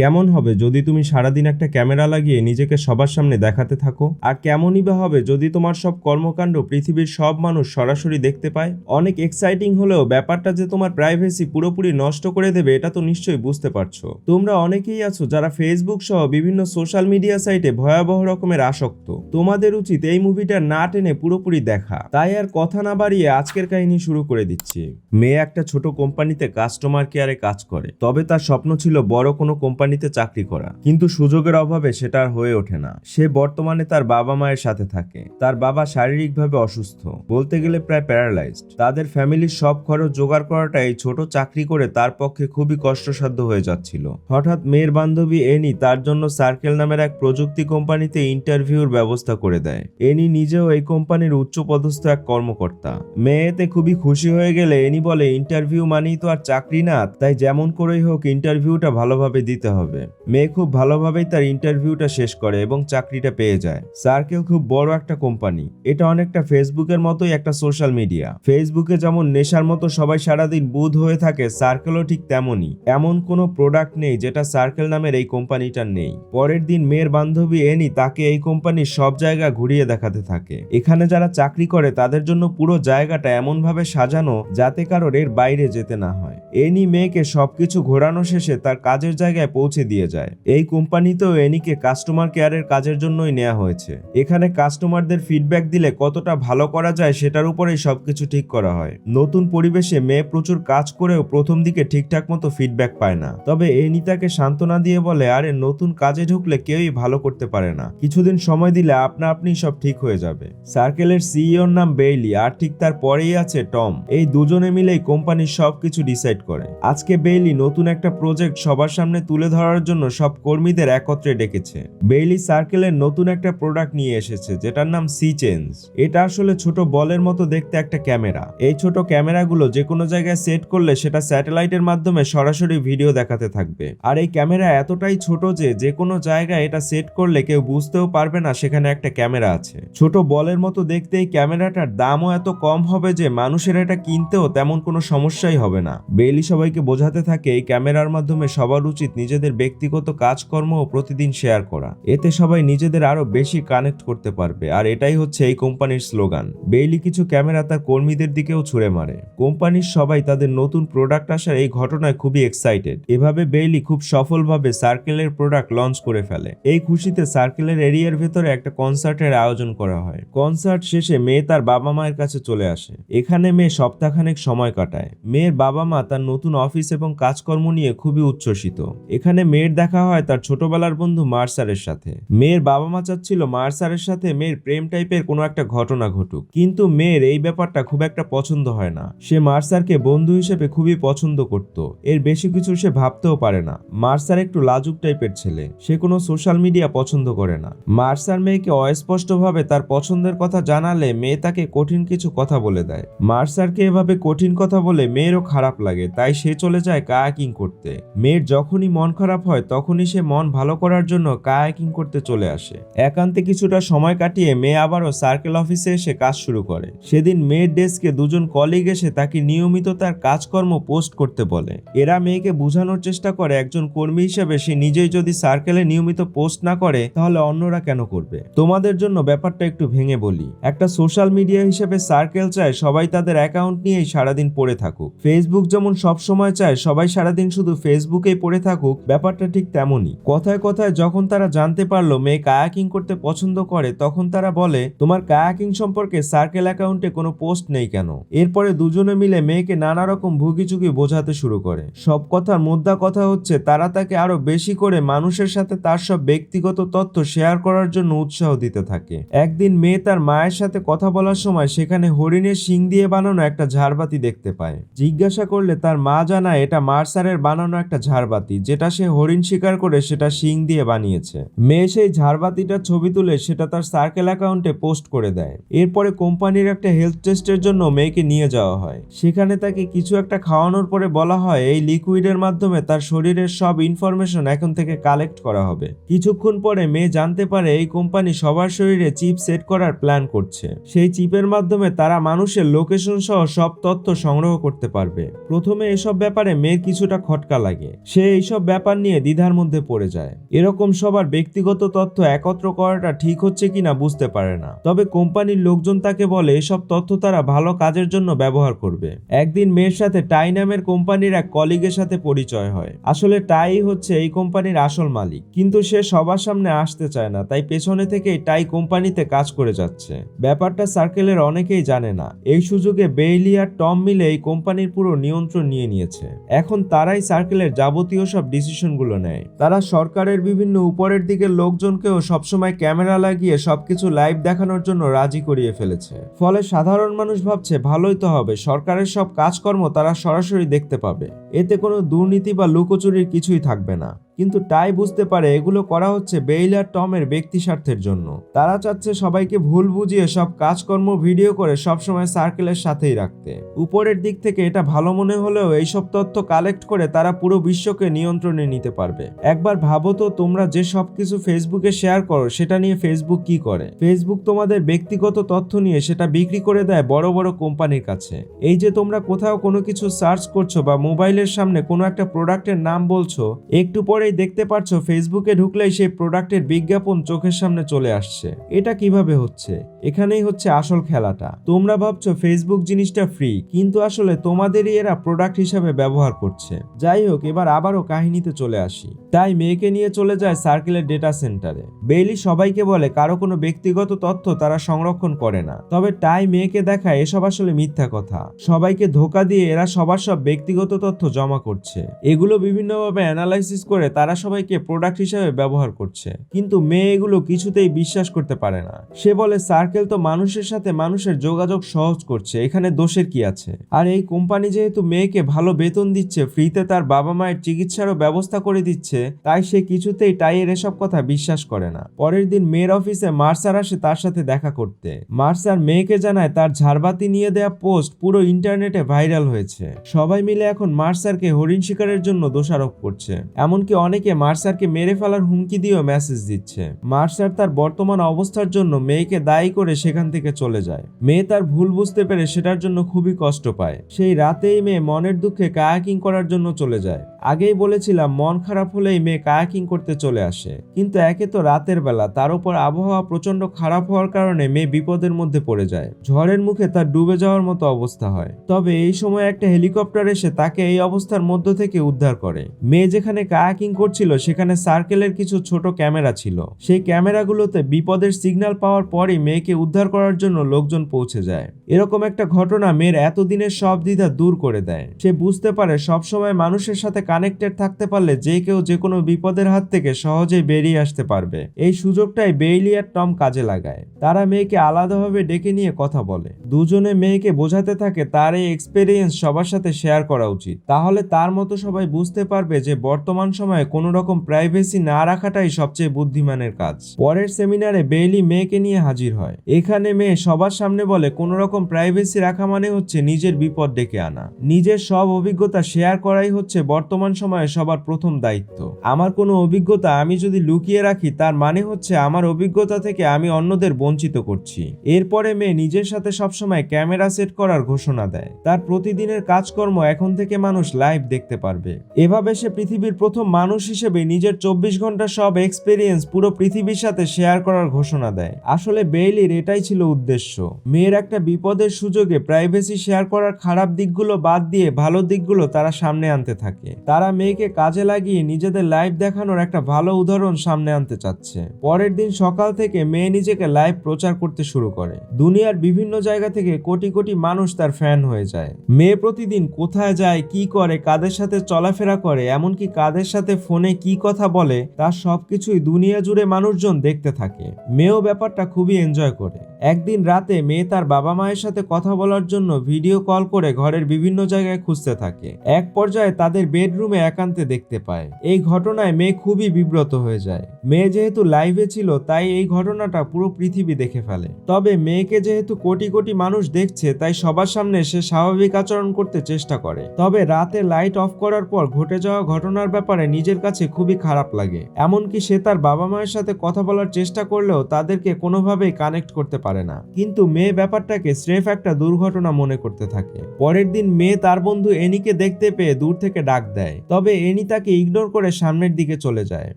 কেমন হবে যদি তুমি সারাদিন একটা ক্যামেরা লাগিয়ে নিজেকে সবার সামনে দেখাতে থাকো? আর কেমনই বা হবে যদি তোমার সব কর্মকাণ্ড পৃথিবীর সব মানুষ সরাসরি দেখতে পায়? অনেক এক্সাইটিং হলেও ব্যাপারটা যে তোমার প্রাইভেসি পুরোপুরি নষ্ট করে দেবে, এটা তো নিশ্চয়ই বুঝতে পারছ। তোমরা অনেকেই আছো যারা ফেসবুক সহ বিভিন্ন সোশ্যাল মিডিয়া সাইটে ভয়াবহ রকমের আসক্ত। তোমাদের উচিত এই মুভিটা না টেনে পুরোপুরি দেখা। তাই আর কথা না বাড়িয়ে আজকের কাহিনী শুরু করে দিচ্ছি। মেয়ে একটা ছোট কোম্পানিতে কাস্টমার কেয়ারে কাজ করে। তবে তার স্বপ্ন ছিল বড় কোনো কোম্পানিতে চাকরি করা। কিন্তু সুযোগের অভাবে সেটা হয়ে ওঠে না। সে বর্তমানে তার বাবা মায়ের সাথে থাকে। তার বাবা শারীরিকভাবে অসুস্থ। বলতে গেলে প্রায় প্যারালাইজড তাদের ফ্যামিলির সব খরচ জোগাড় করাটা এই ছোট চাকরি করে তার পক্ষে খুবই কষ্টসাধ্য হয়ে যাচ্ছিল। হঠাৎ মেয়ের বান্ধবী এনি তার জন্য সার্কেল নামের এক প্রযুক্তি কোম্পানিতে ইন্টারভিউর ব্যবস্থা করে দেয়। এনি নিজেও এই কোম্পানির উচ্চপদস্থ এক কর্মকর্তা। মেয়েতে খুবই খুশি হয়ে গেলে এনি বলে ইন্টারভিউ মানেই তো আর চাকরি না। তাই যেমন করেই হোক ইন্টারভিউটা ভালোভাবে দিতে হবে। মেয়ে খুব ভালোভাবেই তার ইন্টারভিউটা শেষ করে এবং চাকরিটা পেয়ে যায়। সার্কেল খুব বড় একটা কোম্পানি। এটা অনেকটা ফেসবুকের মতোই একটা সোশ্যাল মিডিয়া। ফেসবুকে যেমন নেশার মতো সবাই সারাদিন বুধ হয়ে থাকে সার্কেলও ঠিক তেমনই। এমন কোনো প্রোডাক্ট নেই যেটা সার্কেল নামের এই কোম্পানিটার নেই। পরের দিন মেয়ের বান্ধবী এনি তাকে এই কোম্পানির সব জায়গা ঘুরিয়ে দেখাতে থাকে। এখানে যারা চাকরি করে তাদের জন্য পুরো জায়গাটা এমনভাবে সাজানো যাতে কারোর এর বাইরে যেতে না হয়। এনি মেয়েকে সবকিছু ঘোরানো শেষে তার কাজের জায়গায় পৌঁছে দিয়ে যায়। এই কোম্পানিতেও এনিকে কাস্টমার কেয়ারের কাজের জন্যই নেওয়া হয়েছে। এখানে কাস্টমারদের ফিডব্যাক দিলে কতটা ভালো করা যায় সেটার উপরেই সবকিছু ঠিক করা হয়। নতুন পরিবেশে মেয়ে প্রচুর কাজ করেও প্রথম দিকে ঠিকঠাক মতো ফিডব্যাক পায় না। তবে এনি তাকে সান্ত্বনা দিয়ে বলে, আরে, নতুন কাজে ঢুকলে কেউই ভালো করতে পারে না। কিছুদিন সময় দিলে আপনা আপনি সব ঠিক হয়ে যাবে। সার্কেলের সিইওর নাম বেইলি, আর ঠিক তার পরেই আছে টম। এই দুজনে মিলেই কোম্পানির সবকিছু ডিসাইড করে। আজকে বেইলি নতুন একটা প্রজেক্ট সবার সামনে তুলে ধরার জন্য সব কর্মীদের একত্রে ডেকেছে। বেইলি সার্কেলের নতুন একটা প্রোডাক্ট নিয়ে এসেছে, যেটার নাম সি চেঞ্জ। এটা আসলে ছোট বলের মতো দেখতে একটা ক্যামেরা। এই ছোট ক্যামেরাগুলো যে কোনো জায়গায় সেট করলে সেটা স্যাটেলাইটের মাধ্যমে সরাসরি ভিডিও দেখাতে থাকবে। আর এই ক্যামেরা এতটাই ছোট যে যে কোনো জায়গায় এটা সেট করলে কেউ বুঝতেও পারবে না সেখানে একটা ক্যামেরা আছে। ছোট বলের মতো দেখতে এই ক্যামেরাটার দামও এত কম হবে যে, মানুষের এটা কিনতেও তেমন কোনো সমস্যাই হবে না। বেইলি সবাইকে বোঝাতে থাকে, এই ক্যামেরার মাধ্যমে সবার উচিত নিজেদের ব্যক্তিগত কাজকর্ম ও প্রতিদিন শেয়ার করা। এতে সবাই নিজেদের আরও বেশি কানেক্ট করতে পারবে। আর এটাই হচ্ছে এই কোম্পানির স্লোগান। বেইলি কিছু ক্যামেরা তার কর্মীদের দিকেও ছুড়ে মারে। কোম্পানির সবাই তাদের নতুন প্রোডাক্ট আসার এই ঘটনায় খুবই এক্সাইটেড এভাবে বেইলি খুব সফলভাবে সার্কেলের প্রোডাক্ট লঞ্চ করে ফেলে। এই খুশিতে সার্কেলের এরিয়ার ভেতরে একটা কনসার্টের আয়োজন করা হয়। কনসার্ট শেষে মেয়ে তার বাবা মায়ের কাছে চলে আসে। এখানে মেয়ে সপ্তাহখানেক সময় কাটায়। মেয়ের বাবা মা তার নতুন অফিস এবং কাজকর্ম নিয়ে খুবই উচ্ছ্বসিত। এখানে মেয়ের দেখা হয় তার ছোটবেলার বন্ধু মার্সারের সাথে। মেয়ের বাবা মা চাচ্ছিল মার্সারের সাথে মেয়ের প্রেম টাইপের কোনো একটা ঘটনা ঘটুক। কিন্তু মেয়ের এই ব্যাপারটা খুব একটা পছন্দ হয় না। সে মার্সারকে বন্ধু হিসেবে খুবই পছন্দ করত। এর বেশি কিছু সে ভাবতেও পারে না। মার্সার একটু লাজুক টাইপের ছেলে। সে কোনো সোশ্যাল মিডিয়া পছন্দ করে না। মার্সার মেয়েকে অস্পষ্টভাবে তার পছন্দের কথা জানালে মেয়ে তাকে কঠিন কিছু কথা বলে দেয়। মার্সারকে এভাবে কঠিন কথা বলে মেয়েরও খারাপ লাগে। তাই সে চলে যায় কায়াকিং করতে। মেয়ের যখনই মন খারাপ হয়, তখনই সে মন ভালো করার জন্য কায়াকিং করতে চলে আসে। একান্তে কিছুটা সময় কাটিয়ে মেয়ে আবারও সার্কেল অফিসে এসে কাজ শুরু করে। সেদিন মেয়ের ডেস্কে দুজন কলিগ এসে তাকে নিয়মিত তার কাজকর্ম পোস্ট করতে বলে। এরা মেয়েকে বোঝানোর চেষ্টা করে, একজন কর্মী হিসেবে সে নিজেই যদি সার্কেলে নিয়মিত পোস্ট না করে, তাহলে অন্যরা কেন করবে? তোমাদের জন্য ব্যাপারটা একটু ভেঙে বলি। একটা সোশ্যাল মিডিয়া হিসেবে সার্কেল চায়, সবাই তাদের অ্যাকাউন্ট নিয়েই সারাদিন পড়ে থাকুক। ফেসবুক যেমন সব সময় চায়, সবাই সারাদিন শুধু ফেসবুকেই পড়ে থাকুক ব্যাপারটা ঠিক তেমনই। কথায় কথায় যখন তারা জানতে পারল মেয়ে কায়াকিং করতে পছন্দ করে, তখন তারা বলে, তোমার কায়াকিং সম্পর্কে সার্কেল অ্যাকাউন্টে কোনো পোস্ট নেই কেন? এরপরে দুজনে মিলে মেয়েকে নানা রকম ভুগিচুগি বোঝাতে শুরু করে। সব কথার মোদ্দা কথা হচ্ছে, তারা তাকে আরও বেশি করে মানুষের সাথে তার সব ব্যক্তিগত তথ্য শেয়ার করার জন্য উৎসাহ দিতে থাকে। একদিন মেয়ে তার মায়ের সাথে কথা বলার সময় সেখানে হরিণের শিং দিয়ে বানানো একটা ঝাড়বাতি দেখতে পায়। জিজ্ঞাসা করলে তার মা জানায়, এটা মার্সারের বানানো একটা ঝাড়বাতি, যেটা হরিণ শিকার করে সেটা শিং দিয়ে বানিয়েছে। মেয়ে সেই ঝাড়বাতিটার ছবি তুলে সেটা তার সার্কেল অ্যাকাউন্টে পোস্ট করে দেয়। এরপরে কোম্পানির একটা হেলথ টেস্টের জন্য মেয়েকে নিয়ে যাওয়া হয়। সেখানে তাকে কিছু একটা খাওয়ানোর পরে বলা হয়, এই লিকুইডের মাধ্যমে তার শরীরের সব ইনফরমেশন এখন থেকে কালেক্ট করা হবে। কিছুক্ষণ পরে মেয়ে জানতে পারে, এই কোম্পানি সবার শরীরে চিপ সেট করার প্ল্যান করছে। সেই চিপের মাধ্যমে তারা মানুষের লোকেশন সহ সব তথ্য সংগ্রহ করতে পারবে। প্রথমে এসব ব্যাপারে মেয়ের কিছুটা খটকা লাগে। সে এইসব ব্যাপার ব্যাপার নিয়ে দ্বিধার মধ্যে পড়ে যায়। এরকম সবার ব্যক্তিগত তথ্য একত্র করাটা ঠিক হচ্ছে কিনা বুঝতে পারে না। তবে কোম্পানির লোকজন তাকে বলে, এসব তথ্য তারা ভালো কাজের জন্য ব্যবহার করবে। একদিন মেয়ের সাথে টাই নামের কোম্পানির এক কলিগের সাথে পরিচয় হয়। আসলে টাই হচ্ছে এই কোম্পানির আসল মালিক, কিন্তু সে সবার সামনে আসতে চায় না, তাই পেছনে থেকেই টাই কোম্পানিতে কাজ করে যাচ্ছে। ব্যাপারটা সার্কেলের অনেকেই জানে না। এই সুযোগে বেইলি আর টম মিলে এই কোম্পানির পুরো নিয়ন্ত্রণ নিয়ে নিয়েছে। এখন তারাই সার্কেলের যাবতীয় সব ডিসিশনগুলো নেয়। তারা সরকারের বিভিন্ন উপরের দিকের লোকজনকেও সবসময় ক্যামেরা লাগিয়ে সবকিছু লাইভ দেখানোর জন্য রাজি করিয়ে ফেলেছে। ফলে সাধারণ মানুষ ভাবছে, ভালোই তো হবে, সরকারের সব কাজকর্ম তারা সরাসরি দেখতে পাবে। এতে কোনো দুর্নীতি বা লুকোচুরির কিছুই থাকবে না। কিন্তু টাই বুঝতে পারে এগুলো করা হচ্ছে বেইল আর টমের ব্যক্তি স্বার্থের জন্য। তারা চাচ্ছে সবাইকে ভুল বুঝিয়ে সব কাজকর্ম ভিডিও করে সবসময় সার্কেলের সাথেই রাখতে। উপরের দিক থেকে এটা ভালো মনে হলেও এইসব তথ্য কালেক্ট করে তারা পুরো বিশ্বকে নিয়ন্ত্রণে নিতে পারবে। একবার ভাবো তো তোমরা যে সব কিছু ফেসবুকে শেয়ার করো, সেটা নিয়ে ফেসবুক কি করে? ফেসবুক তোমাদের ব্যক্তিগত তথ্য নিয়ে সেটা বিক্রি করে দেয় বড় বড় কোম্পানির কাছে। এই যে তোমরা কোথাও কোনো কিছু সার্চ করছ বা মোবাইলের সামনে কোনো একটা প্রোডাক্টের নাম বলছো, একটু পরেই দেখতে পাচ্ছ ফেসবুকে ঢুকলেই সেই প্রোডাক্টের বিজ্ঞাপন চোখের সামনে চলে আসছে। এটা কীভাবে হচ্ছে? এখানেই হচ্ছে আসল খেলাটা। তোমরা ভাবছ ফেসবুক জিনিসটা ফ্রি কিন্তু আসলে তোমাদেরই এরা প্রোডাক্ট হিসাবে ব্যবহার করছে। যাই হোক, এবার আবারও কাহিনীতে চলে আসি। তাই মেয়েকে নিয়ে চলে যায় সার্কেলের ডেটা সেন্টারে বেইলি সবাইকে বলে, কারও কোনো ব্যক্তিগত তথ্য তারা সংরক্ষণ করে না। তবে টাই মেয়েকে দেখায় এসব আসলে মিথ্যা কথা। সবাইকে ধোকা দিয়ে এরা সবার সব ব্যক্তিগত তথ্য জমা করছে। এগুলো বিভিন্নভাবে অ্যানালাইসিস করে তারা সবাইকে প্রোডাক্ট হিসেবে ব্যবহার করছে। কিন্তু মেয়ে এগুলো কিছুতেই বিশ্বাস করতে পারে না। সে বলে সার্কেল তো মানুষের সাথে মানুষের যোগাযোগ সহজ করছে, এখানে দোষের কি আছে? আর এই কোম্পানি যেহেতু মেয়েকে ভালো বেতন দিচ্ছে ফ্রিতে তার বাবা মায়ের চিকিৎসারও ব্যবস্থা করে দিচ্ছে, তাই সে কিছুতেই টাইয়ের এসব কথা বিশ্বাস করে না। পরের দিন মেয়ের অফিসে মার্সার আসে তার সাথে দেখা করতে। মার্সার মেয়েকে জানায়, তার ঝাড়বাতি নিয়ে দেয়া পোস্ট পুরো ইন্টারনেটে ভাইরাল হয়েছে। সবাই মিলে এখন মার্সারকে হরিণ শিকারের জন্য দোষারোপ করছে। এমনকি অনেকে মার্সারকে মেরে ফেলার হুমকি দিয়েও মেসেজ দিচ্ছে। মার্সার তার বর্তমান অবস্থার জন্য মেয়েকে দায়ী করে সেখান থেকে চলে যায়। মেয়ে তার ভুল বুঝতে পেরে সেটার জন্য খুবই কষ্ট পায়। সেই রাতেই মেয়ে মনের দুঃখে কায়াকিং করার জন্য চলে যায়। আগেই বলেছিলাম, মন খারাপ হলেই মেয়ে কায়াকিং করতে চলে আসে। কিন্তু একে তো রাতের বেলা, তার উপর আবহাওয়া প্রচণ্ড খারাপ হওয়ার কারণে মেয়ে বিপদের মধ্যে পড়ে যায়। ঝড়ের মুখে তার ডুবে যাওয়ার মতো অবস্থা হয়। তবে এই সময় একটা হেলিকপ্টার এসে তাকে এই অবস্থার মধ্য থেকে উদ্ধার করে। মেয়ে যেখানে কায়াকিং করছিল, সেখানে সার্কেলের কিছু ছোট ক্যামেরা ছিল। সেই ক্যামেরাগুলোতে বিপদের সিগন্যাল পাওয়ার পরই মেয়েকে উদ্ধার করার জন্য লোকজন পৌঁছে যায়। এরকম একটা ঘটনা মেয়ের এতদিনের সব দ্বিধা দূর করে দেয়। সে বুঝতে পারে সবসময় মানুষের সাথে কানেক্টেড থাকতে পারলে যে কেউ যে কোনো বিপদের হাত থেকে সহজেই বেরিয়ে আসতে পারবে। এই সুযোগটাই বেইলি আর টম কাজে লাগায়। তারা মেয়েকে আলাদাভাবে ডেকে নিয়ে কথা বলে। দুজনে মেয়েকে বোঝাতে থাকে, তার এই এক্সপেরিয়েন্স সবার সাথে শেয়ার করা উচিত। তাহলে তার মতো সবাই বুঝতে পারবে যে বর্তমান সময়ে কোনো রকম প্রাইভেসি না রাখাটাই সবচেয়ে বুদ্ধিমানের কাজ। পরের সেমিনারে বেইলি মেয়েকে নিয়ে হাজির হয়। এখানে মেয়ে সবার সামনে বলে কোনো রকম প্রাইভেসি রাখা মানে হচ্ছে নিজের বিপদ ডেকে আনা। নিজের সব অভিজ্ঞতা শেয়ার করাই হচ্ছে বর্তমান সময়ে সবার প্রথম দায়িত্ব। আমার কোনো অভিজ্ঞতা আমি যদি লুকিয়ে রাখি, তার মানে হচ্ছে আমার অভিজ্ঞতা থেকে আমি অন্যদের বঞ্চিত করছি। এরপরে মেয়ে নিজের সাথে সবসময় ক্যামেরা সেট করার ঘোষণা দেয়। তার প্রতিদিনের কাজকর্ম এখন থেকে মানুষ লাইভ দেখতে পারবে। এভাবে সে পৃথিবীর প্রথম মানুষ হিসেবে নিজের চব্বিশ ঘণ্টা সব এক্সপেরিয়েন্স পুরো পৃথিবীর সাথে শেয়ার করার ঘোষণা দেয়। আসলে বেইলির এটাই ছিল উদ্দেশ্য। মেয়ের একটা বিপদের সুযোগে প্রাইভেসি শেয়ার করার খারাপ দিকগুলো বাদ দিয়ে ভালো দিকগুলো তারা সামনে আনতে থাকে। তারা মেয়েকে কাজে লাগিয়ে নিজেদের লাইভ দেখানোর একটা ভালো উদাহরণ সামনে আনতে চাচ্ছে। পরের দিন সকাল থেকে মেয়ে নিজেকে লাইভ প্রচার করতে শুরু করে। দুনিয়ার বিভিন্ন জায়গা থেকে কোটি কোটি মানুষ তার ফ্যান হয়ে যায়। মেয়ে প্রতিদিন কোথায় যায়, কি করে, কাদের সাথে চলাফেরা করে, এমনকি কাদের সাথে ফোনে কি কথা বলে তার সবকিছুই দুনিয়া জুড়ে মানুষজন দেখতে থাকে। মেয়েও ব্যাপারটা খুবই এনজয় করে। একদিন রাতে মেয়ে তার বাবা মায়ের সাথে কথা বলার জন্য ভিডিও কল করে ঘরের বিভিন্ন জায়গায় খুঁজতে থাকে। এক পর্যায়ে তাদের বেডরুমে একান্তে দেখতে পায়। এই ঘটনায় মেয়ে খুবই বিব্রত হয়ে যায়। মেয়ে যেহেতু লাইভে ছিল, তাই এই ঘটনাটা পুরো পৃথিবী দেখে ফেলে। তবে মেয়েকে যেহেতু কোটি কোটি মানুষ দেখছে, তাই সবার সামনে সে স্বাভাবিক আচরণ করতে চেষ্টা করে। তবে রাতে লাইট অফ করার পর ঘটে যাওয়া ঘটনার ব্যাপারে নিজের কাছে খুবই খারাপ লাগে। এমনকি সে তার বাবা মায়ের সাথে কথা বলার চেষ্টা করলেও তাদেরকে কোনোভাবেই কানেক্ট করতে পারে না। কিন্তু মেয়ে ব্যাপারটাকে স্রেফ একটা দুর্ঘটনা মনে করতে থাকে। পরের দিন মেয়ে তার বন্ধু এনিকে দেখতে পেয়ে দূর থেকে ডাক দেয়। তবে এনি তাকে ইগনোর করে সামনের দিকে চলে যায়।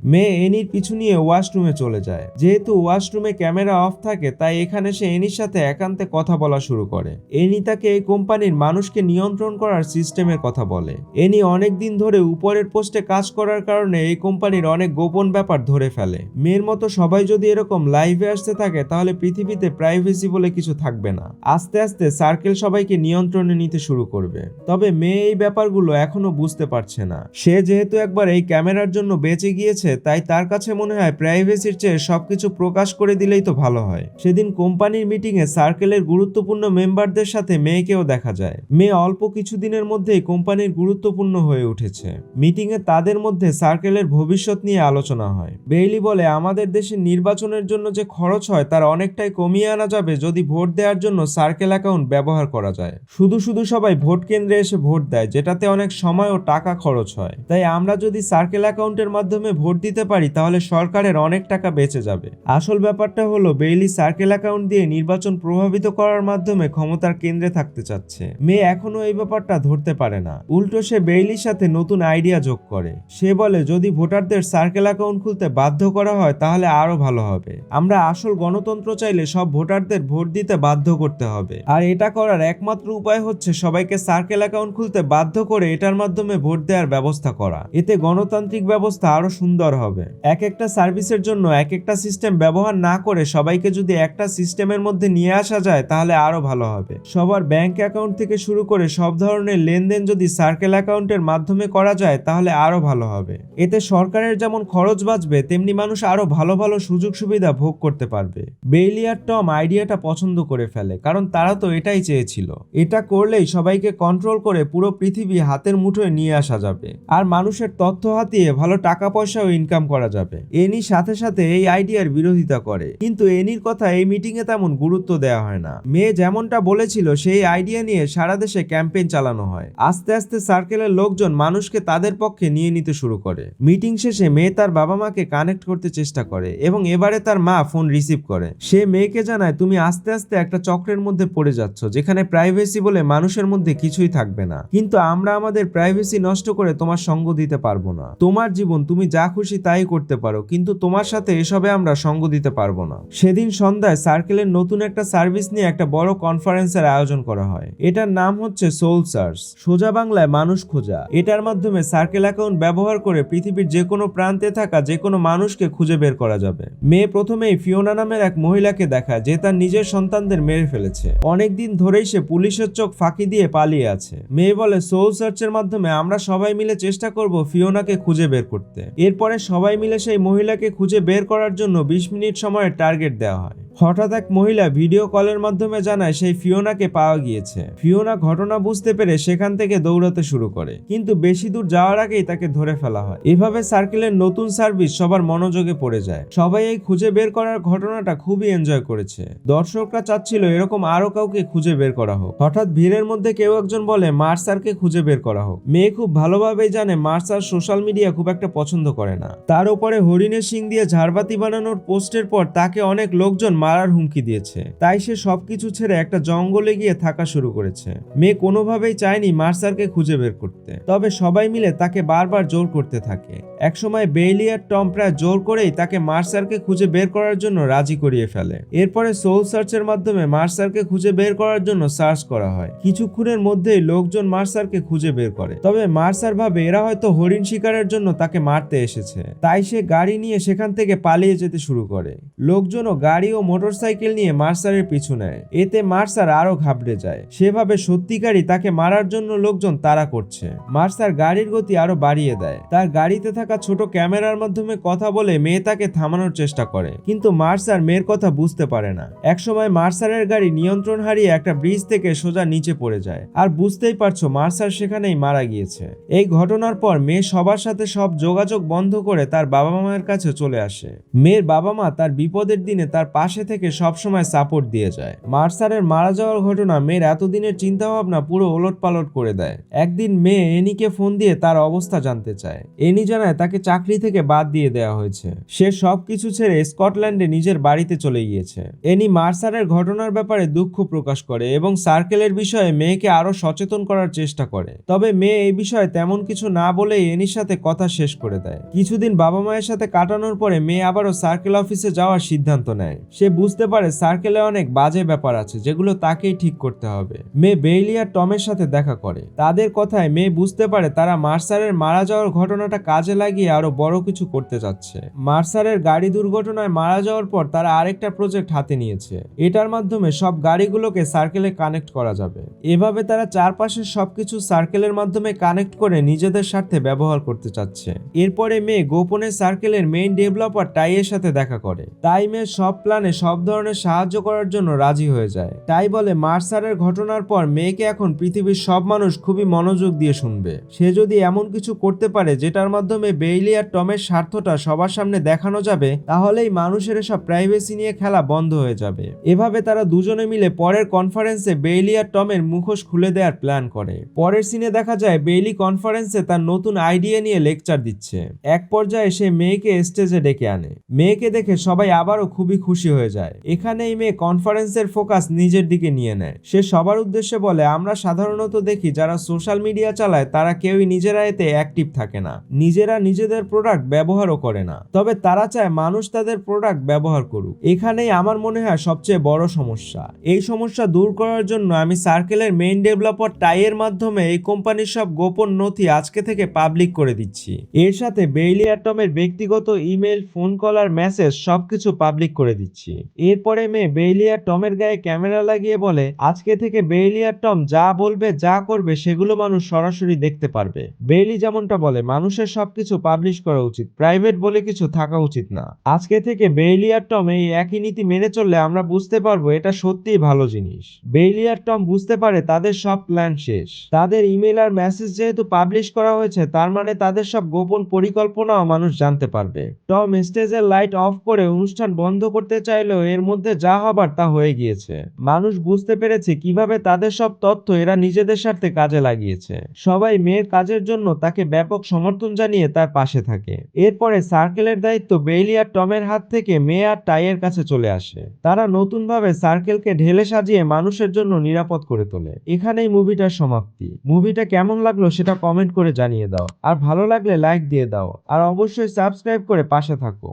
মেয়ে এনির পিছু নিয়ে ওয়াশরুমে চলে যায়। যেহেতু ওয়াশরুমে ক্যামেরা অফ থাকে, তাই এখানে সে এনির সাথে একান্তে কথা বলা শুরু করে। এনি তাকে এই কোম্পানির মানুষকে নিয়ন্ত্রণ করার সিস্টেমের কথা বলে। এনি অনেক দিন ধরে উপরের পোস্টে কাজ করার কারণে এই কোম্পানির অনেক গোপন ব্যাপার ধরে ফেলে। মেয়ের মতো সবাই যদি এরকম লাইভে আসতে থাকে, তাহলে পৃথিবীতে প্রাইভেসি বলে কিছু থাকবে না। আস্তে আস্তে সার্কেল সবাইকে নিয়ন্ত্রণে নিতে শুরু করবে। তবে মেয়ে এই ব্যাপারগুলো এখনও বুঝতে পারছে না। সে যেহেতু একবার এই ক্যামেরার জন্য বেঁচে গিয়েছে, তাই তার কাছে মনে হয় প্রাইভেসির চেয়ে সবকিছু প্রকাশ করে দিলেই তো ভালো হয়। সেদিন কোম্পানির মিটিং এ সার্কেলের গুরুত্বপূর্ণ মেম্বারদের সাথে মেয়েকেও দেখা যায়। মেয়ে অল্প কিছুদিনের মধ্যেই কোম্পানির গুরুত্বপূর্ণ হয়ে উঠেছে। মিটিং এ তাদের মধ্যে সার্কেলের ভবিষ্যৎ নিয়ে আলোচনা হয়। বেইলি বলে, আমাদের দেশে নির্বাচনের জন্য যে খরচ হয়, তার অনেকটাই কমিয়ে আনা যাবে যদি ভোট দেওয়ার জন্য সার্কেল অ্যাকাউন্ট ব্যবহার করা যায়। শুধু শুধু সবাই ভোট কেন্দ্রে এসে ভোট দেয়, যেটাতে অনেক সময় ও টাকা খরচ হয়। তাই আমরা যদি সার্কেল অ্যাকাউন্টের মাধ্যমে ভোট দিতে পারি, তাহলে সরকারের অনেক টাকা বেঁচে যাবে। আসল ব্যাপারটা হলো, বেইলি সার্কেল অ্যাকাউন্ট দিয়ে নির্বাচন প্রভাবিত করার মাধ্যমে ক্ষমতার কেন্দ্রে থাকতে চাচ্ছে। মেয়ে এখনও এই ব্যাপারটা ধরতে পারে না। উল্টো সে বেইলির সাথে নতুন আইডিয়া যোগ করে। সে বলে, যদি ভোটারদের সার্কেল অ্যাকাউন্ট খুলতে বাধ্য করা হয়, তাহলে আরও ভালো হবে। আমরা আসল গণতন্ত্র চাইলে সব ভোটারদের ভোট দিতে বাধ্য করতে হবে। আর এটা করার একমাত্র উপায় হচ্ছে সবাইকে সার্কেল অ্যাকাউন্ট খুলতে বাধ্য করে এটার মাধ্যমে ভোট দেওয়ার ব্যবস্থা করা। এতে গণতান্ত্রিক ব্যবস্থা আরও সুন্দর হবে। এক একটা সার্ভিসের জন্য এক একটা সিস্টেম ব্যবহার না করে সবাইকে যদি একটা সিস্টেমের মধ্যে নিয়ে আসা যায়, তাহলে আরও ভালো হবে। সবার ব্যাংক অ্যাকাউন্ট থেকে শুরু করে সব ধরনের লেনদেন যদি সার্কেল অ্যাকাউন্টের মাধ্যমে করা যায়, তাহলে আরও ভালো হবে। এতে সরকারের যেমন খরচ বাঁচবে, তেমনি মানুষ আরও ভালো ভালো সুযোগ সুবিধা ভোগ করতে পারবে। বেইলি আর টম আইডিয়াটা পছন্দ করে ফেলে, কারণ তারা তো এটাই চেয়েছিল। এটা করলেই সবাইকে কন্ট্রোল করে পুরো পৃথিবী হাতের মুঠোয় নিয়ে আসা যাবে। আর মানুষের তথ্য হাতিয়ে ভালো টাকা পয়সাও ইনকাম করা যাবে। এনি সাথে সাথে এই আইডিয়ার বিরোধিতা করে। কিন্তু এনির কথা এই মিটিং এ তেমন গুরুত্ব দেওয়া হয় না। মেয়ে যেমনটা বলেছিল, সেই আইডিয়া নিয়ে সারা দেশে ক্যাম্পেইন চালানো হয়। আস্তে আস্তে সার্কেলের লোকজন মানুষকে তাদের পক্ষে নিয়ে নিতে শুরু করে। মিটিং শেষে মেয়ে তার বাবা মাকে কানেক্ট করতে চেষ্টা করে এবং এবারে তার মা ফোন রিসিভ করে। সে মেয়েকে জানায়, তুমি আস্তে আস্তে একটা চক্রের মধ্যে পড়ে যাচ্ছ, যেখানে প্রাইভেসি বলে মানুষের মধ্যে কিছুই থাকবে না। কিন্তু আমরা আমাদের প্রাইভেসি নষ্ট করে তোমার সঙ্গ দিতে পারব না। তোমার জীবন তুমি যা খুশি তাই করতে পারো, কিন্তু তোমার সাথে এসবে আমরা সঙ্গ দিতে পারব না। সেদিন সন্ধ্যায় সার্কেলের নতুন একটা সার্ভিস নিয়ে একটা বড় কনফারেন্সের আয়োজন করা হয়। এটার নাম হচ্ছে সোল সার্চ সোজা বাংলায় মানুষ খোঁজা। এটার মাধ্যমে সার্কেল অ্যাকাউন্ট ব্যবহার করে পৃথিবীর যে কোনো প্রান্তে থাকা যে কোনো মানুষকে খুঁজে বের করা যাবে। মেয়ে প্রথমেই ফিওনা নামের এক মহিলাকে দেখায়, যে তার নিজের সন্তানদের মেরে ফেলেছে। অনেকদিন ধরেই সে পুলিশের চোখ ফাঁকি দিয়ে পালিয়ে আছে। মেয়ে বলে সোল সার্চের মাধ্যমে আমরা সবাই মিলে চেষ্টা করব ফিওনাকে খুঁজে বের করতে। এরপরে সবাই মিলে সেই মহিলাকে খুঁজে বের করার জন্য বিশ মিনিট সময়ের টার্গেট দেওয়া হয়। হঠাৎ এক মহিলা ভিডিও কলের মাধ্যমে জানায় সেই ফিওনাকে পাওয়া গিয়েছে। ফিওনা ঘটনা বুঝতে পেরে সেখান থেকে দৌড়াতে শুরু করে। কিন্তু বেশি দূর যাওয়ার আগেই তাকে ধরে ফেলা হয়। এভাবে সার্কেলের নতুন সার্ভিস সবার মনোযোগে পড়ে যায়। সবাই এই খুঁজে বের করার ঘটনাটা খুবই এনজয় করেছে। দর্শকরা চাচ্ছিল এরকম আরও কাউকে খুঁজে বের করা হোক। হঠাৎ ভিড়ের মধ্যে কেউ একজন বলে, মার্সারকে খুঁজে বের করা হোক। মেয়ে খুব ভালোভাবেই জানে, মার্সার সোশ্যাল মিডিয়া খুব একটা পছন্দ করে না। তার উপরে হরিণের সিং দিয়ে ঝাড়বাতি বানানোর পোস্টের পর তাকে অনেক লোকজন মারার হুমকি দিয়েছে। তাই সে সবকিছু ছেড়ে একটা জঙ্গলে গিয়ে থাকা শুরু করেছে। মেয়ে কোনোভাবেই চায়নি মার্সারকে খুঁজে বের করতে। তবে সবাই মিলে তাকে বারবার জোর করতে থাকে। একসময় বেইলি আর টম প্রায় জোর করেই তাকে মার্সারকে খুঁজে বের করার জন্য রাজি করিয়ে ফেলে। এরপরে সোল সার্চের মাধ্যমে মার্সারকে খুঁজে বের করার জন্য সার্চ করা হয়। কিছুক্ষণের মধ্যেই লোকজন মার্সারকে খুঁজে বের করে। তবে মার্সার ভাবে এরা হয়তো হরিণ শিকারের জন্য তাকে মারতে এসেছে। তাই সে গাড়ি নিয়ে সেখান থেকে পালিয়ে যেতে শুরু করে। লোকজনও গাড়ি ও মোটরসাইকেল নিয়ে মার্সারের পিছু নেয়। এতে মার্সার আরও ঘাবড়ে যায়। সেভাবে সত্যিকারই তাকে মারার জন্য লোকজন তাড়া করছে। মার্সার গাড়ির গতি আরও বাড়িয়ে দেয়। তার গাড়িতে থাকা ছোট ক্যামেরার মাধ্যমে কথা বলে মেয়ে তাকে থামানোর চেষ্টা করে। কিন্তু মার্সার মেয়ের কথা বুঝতে পারে না। একসময় মার্সারের গাড়ি নিয়ন্ত্রণ হারিয়ে একটা ব্রিজ থেকে সোজা নিচে পড়ে যায়। আর বুঝতেই পারছ, মার্সার সেখানেই মারা গিয়েছে। এই ঘটনার পর মেয়ে সবার সাথে সব যোগাযোগ বন্ধ করে তার বাবা মায়ের কাছে চলে আসে। মেয়ের বাবা মা তার বিপদের দিনে তার পাশে পাশে থেকে সবসময় সাপোর্ট দিয়ে যায়। মার্সারের মারা যাওয়ার ঘটনা মেয়ের এতদিনের চিন্তাভাবনা পুরো ওলট পালট করে দেয়। একদিন মেয়ে এনিকে ফোন দিয়ে তার অবস্থা জানতে চায়। এনি জানায় তাকে চাকরি থেকে বাদ দিয়ে দেওয়া হয়েছে। সে সবকিছু ছেড়ে স্কটল্যান্ডে নিজের বাড়িতে চলে গিয়েছে। এনি মার্সারের ঘটনার ব্যাপারে দুঃখ প্রকাশ করে এবং সার্কেলের বিষয়ে মেয়েকে আরও সচেতন করার চেষ্টা করে। তবে মেয়ে এই বিষয়ে তেমন কিছু না বলেই এনির সাথে কথা শেষ করে দেয়। কিছুদিন বাবা মায়ের সাথে কাটানোর পরে মেয়ে আবারও সার্কেল অফিসে যাওয়ার সিদ্ধান্ত নেয়। সে বুঝতে পারে সার্কেলে অনেক বাজে ব্যাপার আছে, যেগুলো তাকেই ঠিক করতে হবে। মেয়ে বেইলি আর টমের সাথে দেখা করে। তাদের কথায় মেয়ে বুঝতে পারে তারা মার্সারের মারা যাওয়ার ঘটনাটা কাজে লাগিয়ে আরও বড় কিছু করতে যাচ্ছে। মার্সারের গাড়ি দুর্ঘটনায় মারা যাওয়ার পর তারা আরেকটা প্রজেক্ট হাতে নিয়েছে। এটার মাধ্যমে সব গাড়িগুলোকে সার্কেলে কানেক্ট করা যাবে। এভাবে তারা চারপাশের সবকিছু সার্কেলের মাধ্যমে কানেক্ট করে নিজেদের স্বার্থে ব্যবহার করতে চাচ্ছে। এরপরে মেয়ে গোপনে সার্কেলের মেইন ডেভেলপার টাইয়ের সাথে দেখা করে। তাই মেয়ে সব প্ল্যানে সব ধরনের সাহায্য করার জন্য রাজি হয়ে যায়। তাই বলে মার্সারের ঘটনার পর মেয়েকে এখন পৃথিবীর সব মানুষ খুবই মনোযোগ দিয়ে শুনবে। সে যদি এমন কিছু করতে পারে যেটার মাধ্যমে বেইলি আর টমের স্বার্থটা সবার সামনে দেখানো যাবে, তাহলেই মানুষের এসব প্রাইভেসি নিয়ে খেলা বন্ধ হয়ে যাবে। এভাবে তারা দুজনে মিলে পরের কনফারেন্সে বেইলি আর টমের মুখোশ খুলে দেওয়ার প্ল্যান করে। পরের সিনে দেখা যায় বেইলি কনফারেন্সে তার নতুন আইডিয়া নিয়ে লেকচার দিচ্ছে। এক পর্যায়ে সে মেয়েকে স্টেজে ডেকে আনে। মেয়েকে দেখে সবাই আবারও খুবই খুশি হয়ে যায়। এখানেই মেয়ে কনফারেন্সের ফোকাস নিজের দিকে নিয়ে নেয়। সে সবার উদ্দেশ্যে বলে, আমরা সাধারণত দেখি যারা সোশ্যাল মিডিয়া চালায়, তারা কেউই নিজেরা এতে অ্যাক্টিভ থাকে না। নিজেরা নিজেদের প্রোডাক্ট ব্যবহারও করে না। তবে তারা চায় মানুষ তাদের প্রোডাক্ট ব্যবহার করুক। এখানেই আমার মনে হয় সবচেয়ে বড় সমস্যা। এই সমস্যা দূর করার জন্য আমি সার্কেলের মেইন ডেভেলপার টাইয়ের মাধ্যমে এই কোম্পানির সব গোপন নথি আজকে থেকে পাবলিক করে দিচ্ছি। এর সাথে বেইলি অ্যাটমের ব্যক্তিগত ইমেল ফোন কল আর মেসেজ সবকিছু পাবলিক করে দিচ্ছি। এরপরে মেয়ে বেইলি আর টমের গায়ে ক্যামেরা লাগিয়ে বলে, আজকে থেকে বেইলি আর টম যা বলবে, যা করবে, সেগুলো মানুষ সরাসরি দেখতে পারবে। বেইলি যেমনটা বলে, মানুষের সবকিছু পাবলিশ করা উচিত প্রাইভেট বলে কিছু থাকা উচিত না। আজকে থেকে বেইলি আর টম এই একই নীতি মেনে চললে আমরা বুঝতে পারব এটা সত্যিই ভালো জিনিস। বেইলি আর টম বুঝতে পারে তাদের সব প্ল্যান শেষ। তাদের ইমেল আর মেসেজ যেহেতু পাবলিশ করা হয়েছে, তার মানে তাদের সব গোপন পরিকল্পনাও মানুষ জানতে পারবে। টম স্টেজের লাইট অফ করে অনুষ্ঠান বন্ধ করতে চাইলেও এর মধ্যে যা হবার তা হয়ে গিয়েছে। মানুষ বুঝতে পেরেছে কীভাবে তাদের সব তথ্য এরা নিজেদের স্বার্থে কাজে লাগিয়েছে। সবাই মেয়ের কাজের জন্য তাকে ব্যাপক সমর্থন জানিয়ে তার পাশে থাকে। এরপরে সার্কেলের দায়িত্ব বেইলি আর টমের হাত থেকে মেয়ে আর টাইয়ের কাছে চলে আসে। তারা নতুনভাবে সার্কেলকে ঢেলে সাজিয়ে মানুষের জন্য নিরাপদ করে তোলে। এখানেই মুভিটার সমাপ্তি। মুভিটা কেমন লাগল সেটা কমেন্ট করে জানিয়ে দাও। আর ভালো লাগলে লাইক দিয়ে দাও। আর অবশ্যই সাবস্ক্রাইব করে পাশে থাকো।